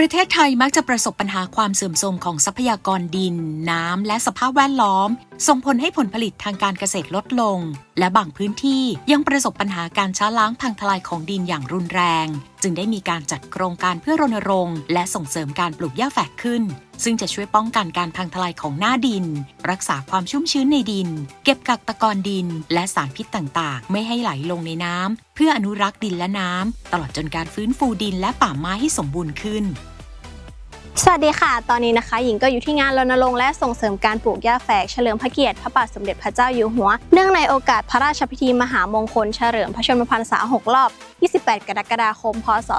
ประเทศไทยมักจะประสบปัญหาความเสื่อมโทรมของทรัพยากรดิน น้ำ และสภาพแวดล้อม ส่งผลให้ผลผลิตทางการเกษตรลดลง และบางพื้นที่ยังประสบปัญหาการช้าล้างพังทลายของดินอย่างรุนแรงจึงได้มีการจัดโครงการเพื่อรณรงค์ และส่งเสริมการปลูกหญ้าแฝกขึ้น ซึ่งจะช่วยป้องกันการพังทลายของหน้าดิน รักษาความชุ่มชื้นในดิน เก็บกักตะกอนดิน และสารพิษต่างๆ ไม่ให้ไหลลงในน้ำเพื่ออนุรักษ์ดินและน้ำตลอดจนการฟื้นฟูดินและป่าไม้ให้สมบูรณ์ขึ้นสวัสดีค่ะ ตอนนี้นะคะ หญิงก็อยู่ที่งานรณรงค์และส่งเสริมการปลูกหญ้าแฝกเฉลิมพระเกียรติพระบาทสมเด็จพระเจ้าอยู่หัว เนื่องในโอกาสพระราชพิธีมหามงคลเฉลิมพระชนมพรรษา 6 รอบ 28 กรกฎาคม พศ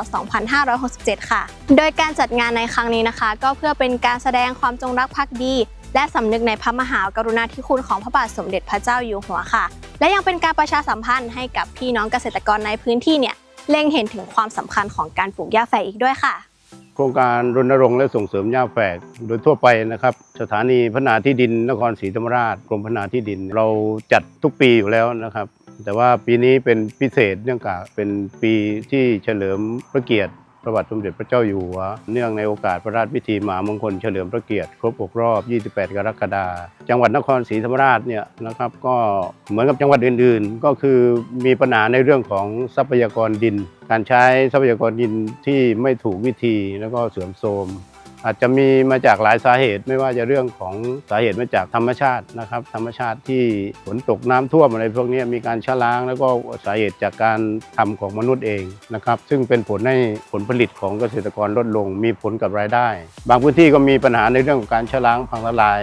2567 ค่ะ โดยการจัดงานในครั้งนี้นะคะ ก็เพื่อเป็นการแสดงความจงรักภักดี และสำนึกในพระมหากรุณาธิคุณของพระบาทสมเด็จพระเจ้าอยู่หัวค่ะ และยังเป็นการประชาสัมพันธ์ให้กับพี่น้องเกษตรกรในพื้นที่เนี่ยเล็งเห็นถึงความสำคัญของการปลูกหญ้าแฝกอีกด้วยค่ะ โครงการรณรงค์และส่งเสริมหญ้าแฝกโดยทั่วไปนะครับ สถานีพัฒนาที่ดินนครศรีธรรมราชกรมพัฒนาที่ดิน เราจัดทุกปีอยู่แล้วนะครับ แต่ว่าปีนี้เป็นพิเศษเนื่องจากเป็นปีที่เฉลิมพระเกียรติพระบาทสมเด็จพระเจ้าอยู่หัว เนื่องในโอกาสพระราชพิธีมหามงคลเฉลิมพระเกียรติครบ6รอบ 28 กรกฎาคมจังหวัดนครศรีธรรมราชเนี่ยนะครับก็เหมือนกับจังหวัดอื่นๆ ก็คือมีปัญหาในเรื่องของทรัพยากรดิน การใช้ทรัพยากรดินที่ไม่ถูกวิธีแล้วก็เสื่อมโทรม อาจจะมีมาจากหลายสาเหตุไม่ว่าจะเรื่องของสาเหตุมาจากธรรมชาตินะครับ ธรรมชาติที่ฝนตกน้ำท่วมอะไรพวกนี้มีการชะล้าง แล้วก็สาเหตุจากการทำของมนุษย์เองนะครับซึ่งเป็นผลให้ผลผลิตของเกษตรกรลดลง มีผลกับรายได้ บางพื้นที่ก็มีปัญหาในเรื่องของการชะล้างพังทลาย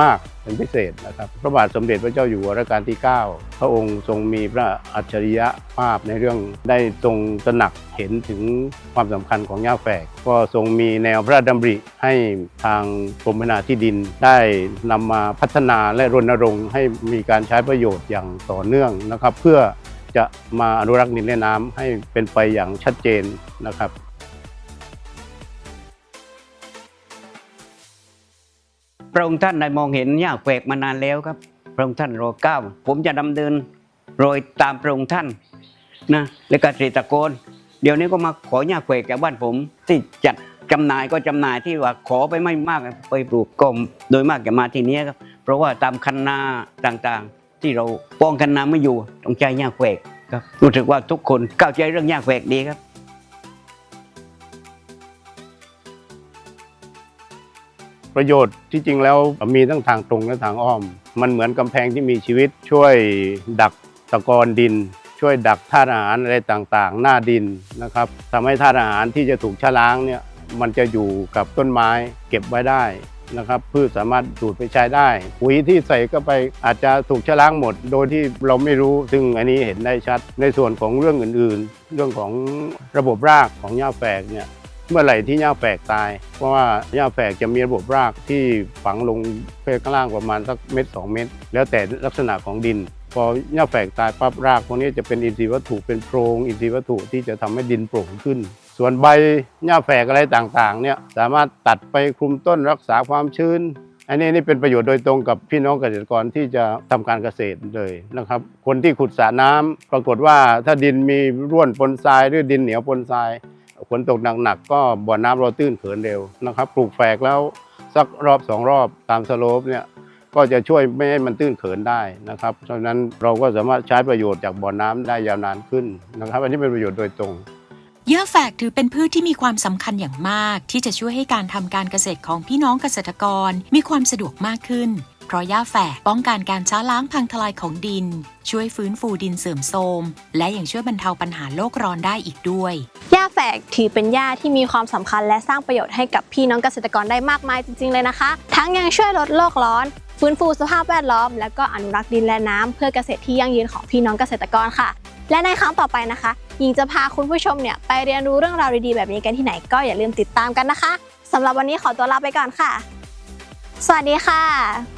มาก เป็นพิเศษนะครับพระบาทสมเด็จพระเจ้าอยู่หัวรัชกาลที่ 9 พระองค์ทรงมีพระอัจฉริยะภาพในเรื่องได้ทรงตระหนักเห็นถึงความสำคัญของหญ้าแฝก ก็ทรงมีแนวพระราชดำริให้ทางกรมพัฒนาที่ดินได้นำมาพัฒนาและรณรงค์ให้มีการใช้ประโยชน์อย่างต่อเนื่องนะครับ เพื่อจะมาอนุรักษ์ดินและน้ำให้เป็นไปอย่างชัดเจนนะครับ ระองค์ท่านได้มองเห็นหญ้าแฝกมานานแล้วครับ พระองค์ท่านรอเก้าผมจะดำเนินโรยตามพระองค์ท่านนะและกเกษตรกรเดี๋ยวนี้ก็มาขอหญ้าแฝกจากบ้านผมที่จัดจำหน่ายก็จำหน่ายที่ว่าขอไปไม่มากไปปลูกก็โดยมากจะมาที่นี้ครับเพราะว่าตามคันนาต่างๆ ที่เราป้องกันน้ำไม่อยู่ต้องใช้หญ้าแฝกครับรู้สึกว่าทุกคนเข้าใจเรื่องหญ้าแฝกดีครับ ประโยชน์ที่จริงแล้วมีทั้งทางตรงและทางอ้อม มันเหมือนกำแพงที่มีชีวิตช่วยดักตะกอนดิน ช่วยดักธาตุอาหารอะไรต่างๆ หน้าดินนะครับทำให้ธาตุอาหารที่จะถูกชะล้างเนี่ยมันจะอยู่กับต้นไม้เก็บไว้ได้นะครับพืชสามารถดูดไปใช้ได้ปุ๋ยที่ใส่ก็ไปอาจจะถูกชะล้างหมด โดยที่เราไม่รู้ ซึ่งอันนี้เห็นได้ชัด ในส่วนของเรื่องอื่น ๆ เรื่องของระบบรากของหญ้าแฝกเนี่ย เมื่อไหร่ที่หญ้าแฝกตาย เพราะว่าหญ้าแฝกจะมีระบบรากที่ฝังลงไปข้างล่างประมาณสักเม็ดสองเม็ดแล้วแต่ลักษณะของดิน พอหญ้าแฝกตายปั๊บรากพวกนี้จะเป็นอินทรีย์วัตถุเป็นโพรงอินทรีย์วัตถุที่จะทำให้ดินโปร่งขึ้น ส่วนใบหญ้าแฝกอะไรต่างๆเนี่ยสามารถตัดไปคลุมต้นรักษาความชื้นอันนี้นี่เป็นประโยชน์โดยตรงกับพี่น้องเกษตรกรที่จะทำการเกษตรเลยนะครับ คนที่ขุดสระน้ำปรากฏว่าถ้าดินมีร่วนปนทรายหรือดินเหนียวปนทราย ฝนตกหนักๆก็บ่อน้ำเราตื้นเขินเร็วนะครับปลูกแฝกแล้วสักรอบสองรอบตามสโลปเนี่ยก็จะช่วยไม่ให้มันตื้นเขินได้นะครับเพราะนั้นเราก็สามารถใช้ประโยชน์จากบ่อน้ำได้ยาวนานขึ้นนะครับ อันนี้เป็นประโยชน์โดยตรงหญ้าแฝกถือเป็นพืชที่มีความสำคัญอย่างมาก ที่จะช่วยให้การทำการเกษตรของพี่น้องเกษตรกรมีความสะดวกมากขึ้น เพราะหญ้าแฝกป้องกันการช้าล้างพังทลายของดิน ช่วยฟื้นฟูดินเสื่อมโทรม และยังช่วยบรรเทาปัญหาโลกร้อนได้อีกด้วย ญ้าแฝกถือเป็นหญ้าที่มีความสำคัญและสร้างประโยชน์ให้กับพี่น้องเกษตรกรได้มากมายจริง ๆ เลยนะคะ ทั้งยังช่วยลดโลกร้อน ฟื้นฟูสภาพแวดล้อม และก็อนุรักษ์ดินและน้ำเพื่อเกษตรที่ยั่งยืนของพี่น้องเกษตรกรค่ะ และในครั้งต่อไปนะคะหญิงจะพาคุณผู้ชมเนี่ยไปเรียนรู้เรื่องราวดีๆแบบนี้กันที่ไหนก็อย่าลืมติดตามกันนะคะสำหรับวันนี้ขอตัวลาไปก่อนค่ะ สวัสดีค่ะ